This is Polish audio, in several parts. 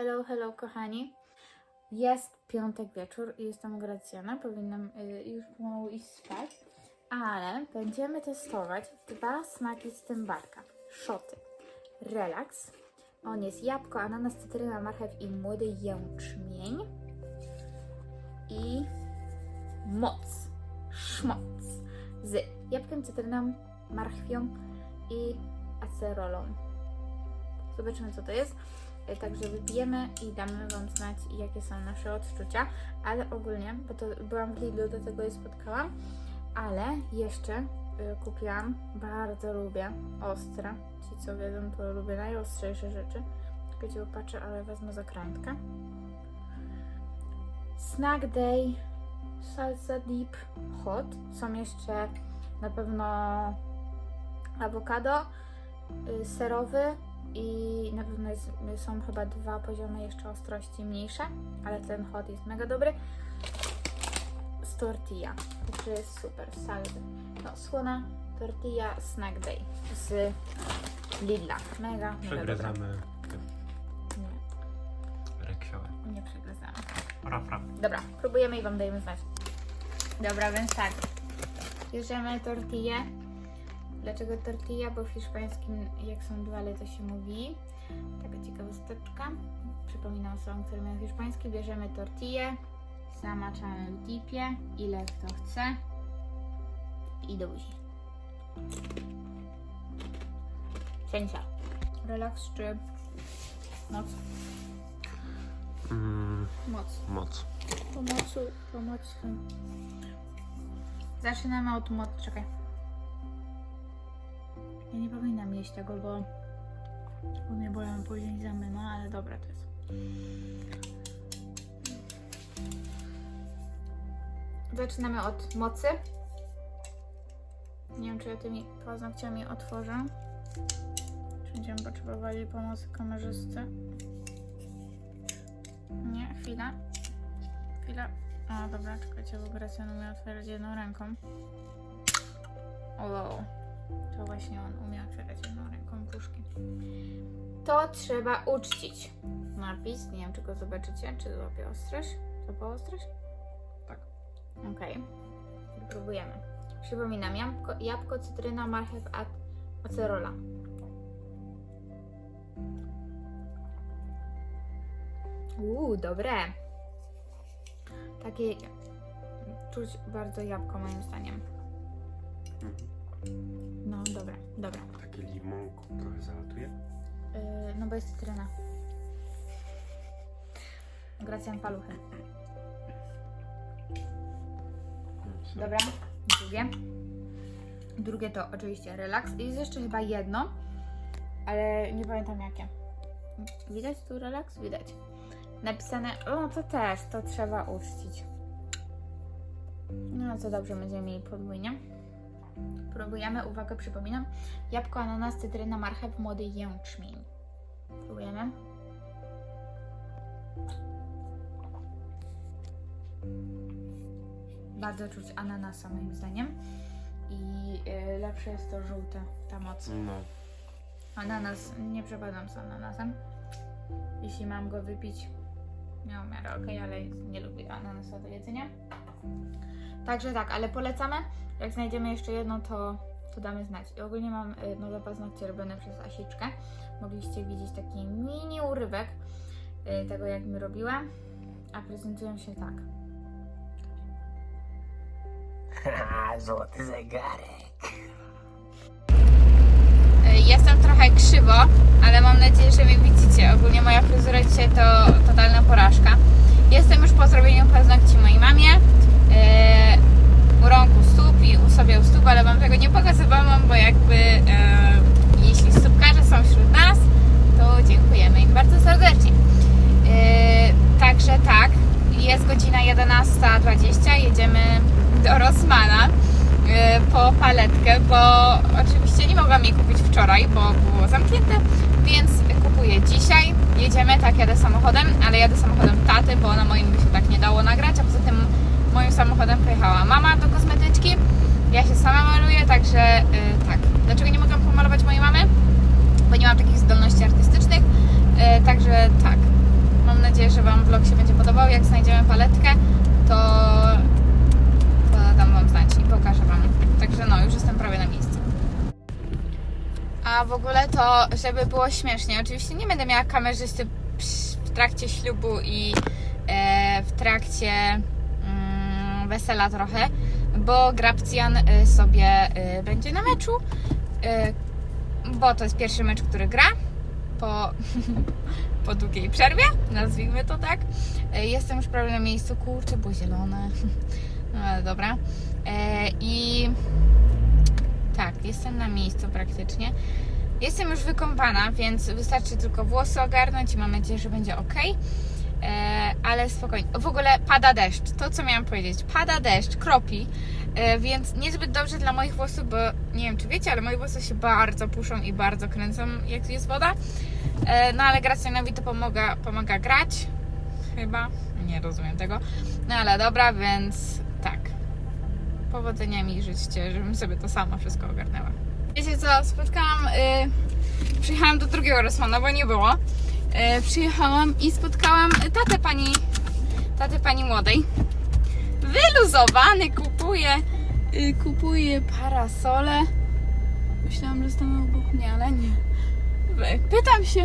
Hello, hello, kochani. Jest piątek wieczór i jestem Gracjana. Powinnam y, już pomału iść spać, ale będziemy testować dwa smaki z tym barka. Szoty. Relax. On jest jabłko, ananas, cytryna, marchew i młody jęczmień. I moc. Szmoc. Z jabłkiem, cytryną, marchwią i acerolą. Zobaczymy, co to jest. E, Także wypijemy i damy Wam znać, jakie są nasze odczucia. Ale ogólnie, bo to byłam w Lidlu, do tego je spotkałam, ale jeszcze y, kupiłam, bardzo lubię ostre. Ci, co wiedzą, to lubię najostrzejsze rzeczy. Czekajcie, popatrzę, ale wezmę zakrętkę. Snack Day Salsa Deep Hot. Są jeszcze na pewno awokado, y, serowy i na pewno jest, są chyba dwa poziomy jeszcze ostrości mniejsze, ale ten hot jest mega dobry. Z tortilla, także jest super, salwy. No, słona tortilla snack day z Lidla. Mega, mega dobra. Przegryzamy Nie, reksiołę. nie przegryzamy. Raf, raf. Dobra, próbujemy i Wam dajemy znać. Dobra, więc tak. Bierzemy tortillę. Dlaczego tortilla? Bo w hiszpańskim jak są duale to się mówi. Taka ciekawosteczka. Przypominam osobom, które mają hiszpański. Bierzemy tortillę, zamaczamy w dipie, ile kto chce i do buzi. Cięcia. Relaks czy moc? Mm, Moc. moc. Pomocy, pomocy. Zaczynamy od mocy. Czekaj. Ja nie powinnam jeść tego, bo, bo mnie bolą później zęby, no ale dobra to jest. Zaczynamy od mocy. Nie wiem, czy ja tymi paznokciami otworzę. Czy będziemy potrzebowali pomocy kamerzysty? Nie, chwila. Chwila. O, dobra, czekajcie, bo Gracjan umie otwierać jedną ręką. Wow. Właśnie on umie otwierać jedną ręką puszki. To trzeba uczcić. Napis, nie wiem, czy go zobaczycie, czy złapie ostrość. Złapał ostrość? Tak. Okej. Próbujemy. Przypominam, jabłko, jabłko cytryna, marchew, a acerola. Uuu, dobre. Takie czuć bardzo jabłko moim zdaniem. No dobra, dobra. Takie limonko trochę zalatuje. Yy, no bo jest cytryna. Gracjan paluchy. Dobra, drugie. Drugie to oczywiście relaks. Jest jeszcze chyba jedno, ale nie pamiętam jakie. Widać tu relaks? Widać. Napisane, o to też, to trzeba uczcić. No co dobrze, będziemy mieli podwójnie. Próbujemy, uwaga, przypominam. Jabłko, ananas, cytryna, marchew, młody jęczmień. Próbujemy. Bardzo czuć ananasa moim zdaniem. I y, lepsze jest to żółte, ta moc. No. Ananas, nie przepadam z ananasem. Jeśli mam go wypić, miał miarę ok, ale nie lubię ananasa do jedzenia. Także tak, ale polecamy. Jak znajdziemy jeszcze jedno, to, to damy znać. I ogólnie mam y, nowe paznokcie robione przez Asiczkę. Mogliście widzieć taki mini urywek y, tego, jak mi robiła. A prezentują się tak. Złoty zegarek. Jestem trochę krzywo, ale mam nadzieję, że mnie widzicie. Ogólnie moja fryzura dzisiaj to totalna porażka. Jestem już po zrobieniu paznokci mojej mamie. Yy, u rąk u stóp i u sobie u stóp, ale wam tego nie pokazywałam, bo jakby yy, jeśli stópkarze są wśród nas, to dziękujemy im bardzo serdecznie. Yy, także tak, jest godzina 11.20, jedziemy do Rosmana yy, po paletkę, bo oczywiście nie mogłam jej kupić wczoraj, bo było zamknięte, więc kupuję dzisiaj. Jedziemy, tak, jadę samochodem, ale jadę samochodem taty, bo na moim by się tak nie dało nagrać, a poza tym moim samochodem pojechała mama do kosmetyczki. Ja się sama maluję, także yy, tak. Dlaczego nie mogłam pomalować mojej mamy? Bo nie mam takich zdolności artystycznych, yy, także tak. jak znajdziemy paletkę, to A w ogóle to, żeby było śmiesznie, oczywiście nie będę miała kamerzysty w trakcie ślubu i e, w trakcie mm, wesela trochę, bo Grabcjan e, sobie e, będzie na meczu, bo to jest pierwszy mecz, który gra po, po długiej przerwie, nazwijmy to tak. Jestem już prawie na miejscu, kurczę, było zielone, no ale dobra. I tak, jestem na miejscu praktycznie. Jestem już wykąpana, więc wystarczy tylko włosy ogarnąć i mam nadzieję, że będzie ok. E, ale spokojnie. W ogóle pada deszcz. To, co miałam powiedzieć. Pada deszcz, kropi, e, więc niezbyt dobrze dla moich włosów, bo nie wiem, czy wiecie, ale moje włosy się bardzo puszą i bardzo kręcą, jak jest woda. E, no ale Gracjanowi to pomaga, pomaga grać. Chyba. Nie rozumiem tego. No ale dobra, więc. Powodzenia mi żebym sobie to sama wszystko ogarnęła. Wiecie co, spotkałam, y, przyjechałam do drugiego Rosmana, bo nie było. Y, przyjechałam i spotkałam tatę pani, tatę pani młodej. Wyluzowany, kupuje, y, kupuje parasole. Myślałam, że stanę obok mnie, ale nie. Pytam się,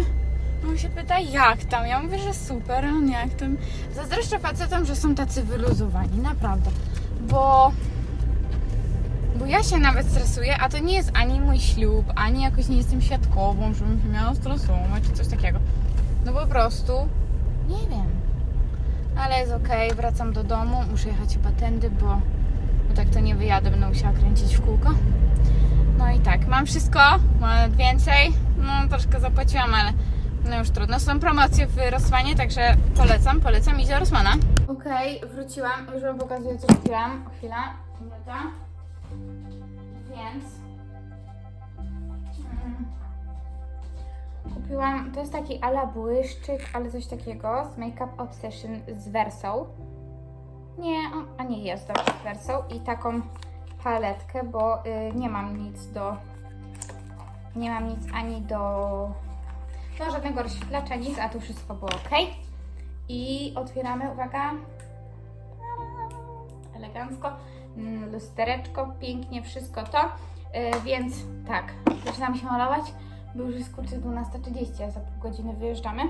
on się pyta jak tam, ja mówię, że super, on jak tam. Zazdroszczę facetom, że są tacy wyluzowani, naprawdę. Bo bo ja się nawet stresuję, a to nie jest ani mój ślub, ani jakoś nie jestem świadkową, żebym się miała stresować czy coś takiego. No po prostu nie wiem. Ale jest okej, wracam do domu, muszę jechać chyba tędy, bo, bo tak to nie wyjadę, będę musiała kręcić w kółko. No i tak, mam wszystko, mam więcej. No troszkę zapłaciłam, ale no już trudno. Są promocje w Rosmanie, także polecam, polecam iść do Rosmana. Okej, wróciłam, już wam pokazuję co kupiłam. Chwila, minuta. Więc mm, kupiłam, to jest taki ala błyszczyk, ale coś takiego z Makeup Obsession z Versą. Nie, a nie jest dobrze z Versą i taką paletkę, bo y, nie mam nic do nie mam nic ani do do żadnego rozświetlacza, nic, a tu wszystko było ok. I otwieramy, uwaga, elegancko, lustereczko, pięknie wszystko to, Yy, więc tak, zaczynam się malować, bo już jest kurczę 12.30, a za pół godziny wyjeżdżamy,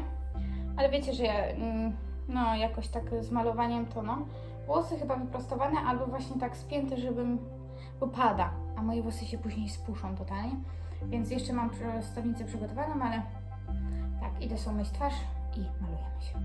ale wiecie, że ja, mm, no jakoś tak z malowaniem to no, włosy chyba wyprostowane albo właśnie tak spięte, żebym, bo a moje włosy się później spuszczą totalnie, więc jeszcze mam prostownicę przygotowaną, ale tak, idę sobie myć twarz i malujemy się.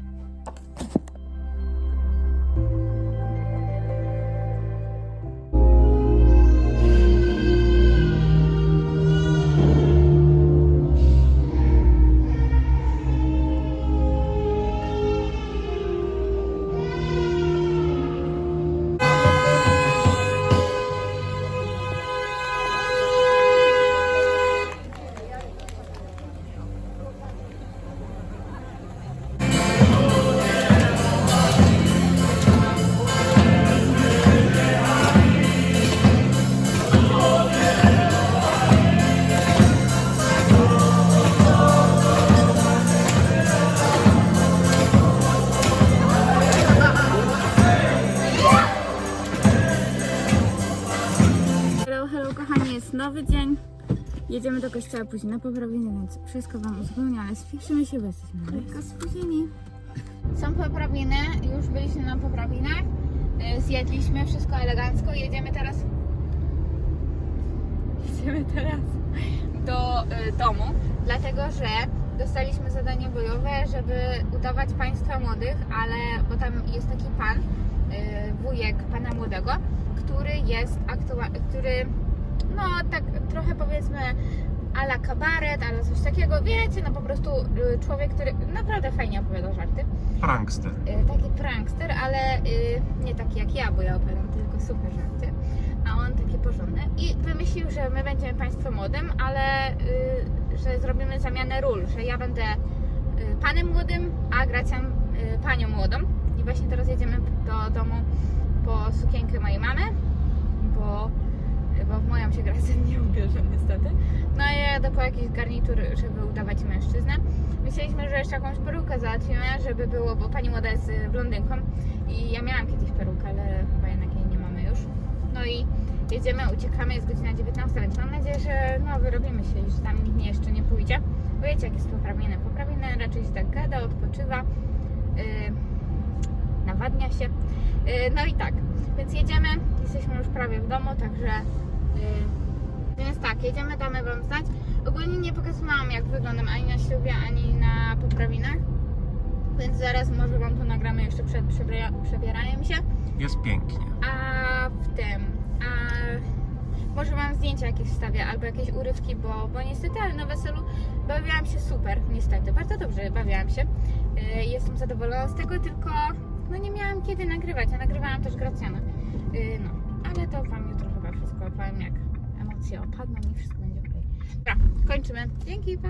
Jedziemy do kościoła później na poprawiny, więc wszystko Wam uzupełnię, ale spieszymy się, bo jesteśmy lekko spóźnieni. Są poprawiny, już byliśmy na poprawinach, y, zjedliśmy wszystko elegancko, jedziemy teraz jedziemy teraz do y, domu, dlatego że dostaliśmy zadanie bojowe, żeby udawać państwa młodych, ale bo tam jest taki pan, y, wujek pana młodego, który jest aktualnie, który no tak trochę powiedzmy ala kabaret, ale coś takiego, wiecie, no po prostu y, człowiek, który naprawdę fajnie opowiada żarty. Prankster. Y, taki prankster, ale y, nie taki jak ja, bo ja opowiadam tylko super żarty, a on taki porządny. I wymyślił, że my będziemy państwem młodym, ale że zrobimy zamianę ról, że ja będę panem młodym, a Gracjan panią młodą. I właśnie teraz jedziemy do domu po sukienkę mojej mamy, bo bo w moją się Gracjan nie ubierze niestety. No i ja po jakiś garnitur, żeby udawać mężczyznę. Myśleliśmy, że jeszcze jakąś perukę załatwimy, żeby było, bo pani młoda jest y, blondynką i ja miałam kiedyś perukę, ale chyba jednak jej nie mamy już. No i jedziemy, uciekamy, jest godzina 19, więc mam nadzieję, że no wyrobimy się że tam nikt jeszcze nie pójdzie. Bo wiecie, jak jest poprawiny. Poprawiny raczej się tak gada, odpoczywa, yy, nawadnia się. Yy, no i tak, więc jedziemy, jesteśmy już prawie w domu, także więc tak, jedziemy, damy Wam znać. Ogólnie nie pokazywałam jak wyglądam ani na ślubie, ani na poprawinach, więc zaraz może Wam to nagramy jeszcze przed przebiera- przebieraniem się. Jest pięknie. A w tym, a może Wam zdjęcia jakieś wstawię albo jakieś urywki, bo, bo niestety, ale na weselu bawiłam się super, niestety, bardzo dobrze bawiłam się. Yy, Jestem zadowolona z tego, tylko no nie miałam kiedy nagrywać, a nagrywałam też Gracjana. Yy, No, ale to Wam jutro opowiem, jak emocje opadną i wszystko będzie ok. Dobra, kończymy. Dzięki, pa!